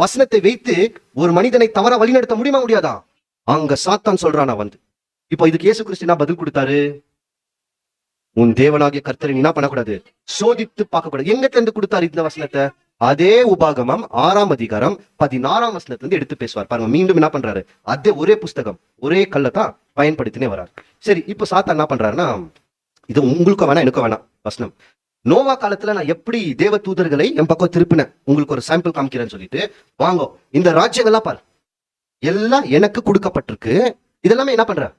வசனத்தை வைத்து ஒரு மனிதனை தவறா வழிநடத்த முடியுமா முடியாதா? அங்க சாத்தான் சொல்றானா வந்து இப்போ இதுக்கு இயேசு கிறிஸ்து என்ன பதில் கொடுத்தாரு? உன் தேவனாகிய கர்த்தரை நீ என்ன பண்ணக்கூடாது? சோதித்து பார்க்கக்கூடாது. எங்கிட்ட எங்க இருந்து கொடுத்தாரு இந்த வசனத்தை? அதே உபாகமம் ஆறாம் அதிகாரம் பதினாறாம் வசனத்துல இருந்து எடுத்து பேசுவார். பாருங்க மீண்டும் என்ன பண்றாரு? அதே ஒரே புஸ்தகம் ஒரே கல்லை தான் பயன்படுத்தினே வரார். சரி இப்போ சாத்தா என்ன பண்றாருன்னா இது உங்களுக்கும் வேணாம் எனக்கும் வேணாம் வசனம். நோவா காலத்துல நான் எப்படி தேவ தூதர்களை என் பக்கம் திருப்பினேன்? உங்களுக்கு ஒரு சாம்பிள் காமிக்கிறேன்னு சொல்லிட்டு. வாங்கோ இந்த ராஜ்யங்கள்லாம் பாரு. எல்லாம் எனக்கு கொடுக்கப்பட்டிருக்கு. இதெல்லாமே என்ன பண்ற?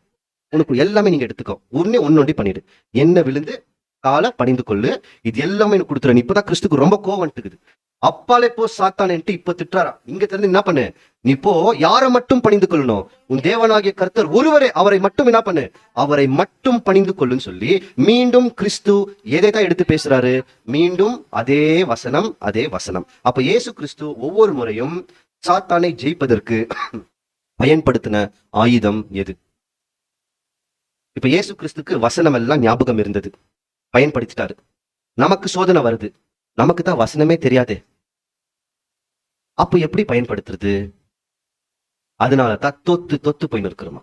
உனக்கு எல்லாமே நீங்க எடுத்துக்கோ. ஒன்னே ஒன்னொண்டி பண்ணிடு. என்ன விழுந்து காலை பணிந்து கொள்ளு. இது எல்லாமே எனக்கு கொடுத்துறேன் இப்பதான் கிறிஸ்துக்கு ரொம்ப கோவம் இருக்குது அப்பாலே போ சாத்தானேன்ட்டு இப்ப திட்டுறாரா? இங்க தெரிஞ்சு என்ன பண்ணு? நீ போ யாரை மட்டும் பணிந்து கொள்ளணும் உன் தேவனாகிய கர்த்தர் ஒருவரே அவரை மட்டும் என்ன பண்ணு? அவரை மட்டும் பணிந்து கொள்ளுன்னு சொல்லி மீண்டும் கிறிஸ்து எதை தான் எடுத்து பேசுறாரு? மீண்டும் அதே வசனம் அதே வசனம். அப்ப இயேசு கிறிஸ்து ஒவ்வொரு முறையும் சாத்தானை ஜெயிப்பதற்கு பயன்படுத்தின ஆயுதம் எது? இப்ப இயேசு கிறிஸ்துக்கு வசனம் எல்லாம் ஞாபகம் இருந்தது. பயன்படுத்திட்டாரு. நமக்கு சோதனை வருது. நமக்கு தான் வசனமே தெரியாதே. அப்போ எப்படி பயன்படுத்துறது? அதனால தான் தொத்து தொத்து போய் நிற்கிறோமா?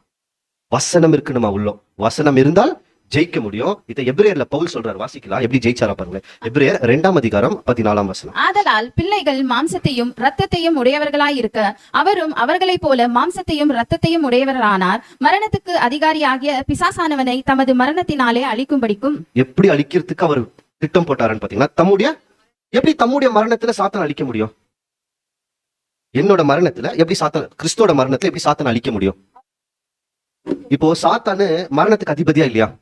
வசனம் இருக்கணுமா உள்ளம்? வசனம் இருந்தால் ஜெயிக்க முடியும். இதை எப்ரேயர்ல பவுல் சொல்றாரு. வாசிக்கலாம். எப்படி ஜெயிச்சாரா பாருங்களேன். எப்ரேயர் இரண்டாம் அதிகாரம் பதினாலாம் வசனம். ஆதலால் பிள்ளைகள் மாம்சத்தையும் இரத்தத்தையும் உடையவர்களாயிருக்க அவரும் அவர்களைப் போல மாம்சத்தையும் இரத்தத்தையும் உடையவரானார். மரணத்துக்கு அதிகாரியாகிய பிசாசானவனை தமது மரணத்தினாலே அழிக்கும்படிக்கும் எப்படி அழிக்கிறதுக்கு அவர் திட்டம் போட்டாருன்னு பாத்தீங்கன்னா தம்முடைய எப்படி தம்முடைய மரணத்துல சாத்தன் அழிக்க முடியும்? என்னோட மரணத்துல எப்படி சாத்தன் கிறிஸ்தோட மரணத்துல எப்படி சாத்தன் அழிக்க முடியும்? இப்போ சாத்தானு மரணத்துக்கு அதிபதியா இல்லையா?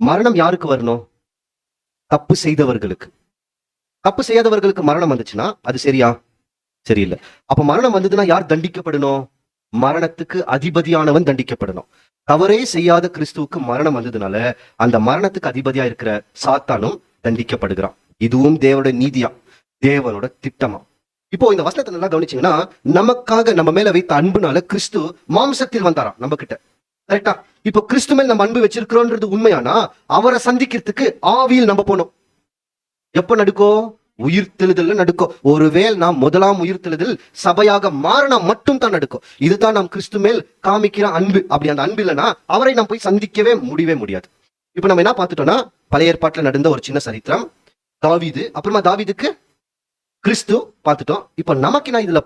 மரணம் யாருக்கு வரணும்? தப்பு செய்தவர்களுக்கு. தப்பு செய்யாதவர்களுக்கு மரணம் வந்துச்சுன்னா அது சரியா? சரியில்லை. அப்ப மரணம் வந்ததுன்னா யார் தண்டிக்கப்படணும்? மரணத்துக்கு அதிபதியானவன் தண்டிக்கப்படணும். தவறே செய்யாத கிறிஸ்துவுக்கு மரணம் வந்ததுனால அந்த மரணத்துக்கு அதிபதியா இருக்கிற சாத்தானும் தண்டிக்கப்படுகிறான். இதுவும் தேவனோட நீதியா தேவனோட திட்டமா இப்போ இந்த வசனத்தை நல்லா கவனிச்சீங்கன்னா நமக்காக நம்ம மேல வைத்த அன்புனால கிறிஸ்து மாம்சத்தில் வந்தாராம் நம்ம கிட்ட கரெக்டா இப்போ கிறிஸ்து மேல் நம்ம அன்பு வச்சிருக்கிறோன்றது உண்மையானா? அவரை சந்திக்கிறதுக்கு ஆவியில் நம்ம போனோம். எப்ப நடுக்கோ? உயிர்த்தெழுதல்ல நடுக்கும் ஒருவேள் நாம் முதலாம் உயிர்த்தெழுதல் சபையாக மாறினா மட்டும் தான் நடுக்கும் இதுதான் நாம் கிறிஸ்து மேல் காமிக்கிற அன்பு. அப்படி அந்த அன்பு இல்லைன்னா அவரை நாம் போய் சந்திக்கவே முடியவே முடியாது. இப்போ நம்ம என்ன பார்த்துட்டோம்னா பழைய ஏற்பாட்டில் நடந்த ஒரு சின்ன சரித்திரம். தாவீது அப்புறமா தாவீதுக்கு கிறிஸ்து பார்த்துட்டோம். இப்ப நமக்கு நான் இதுல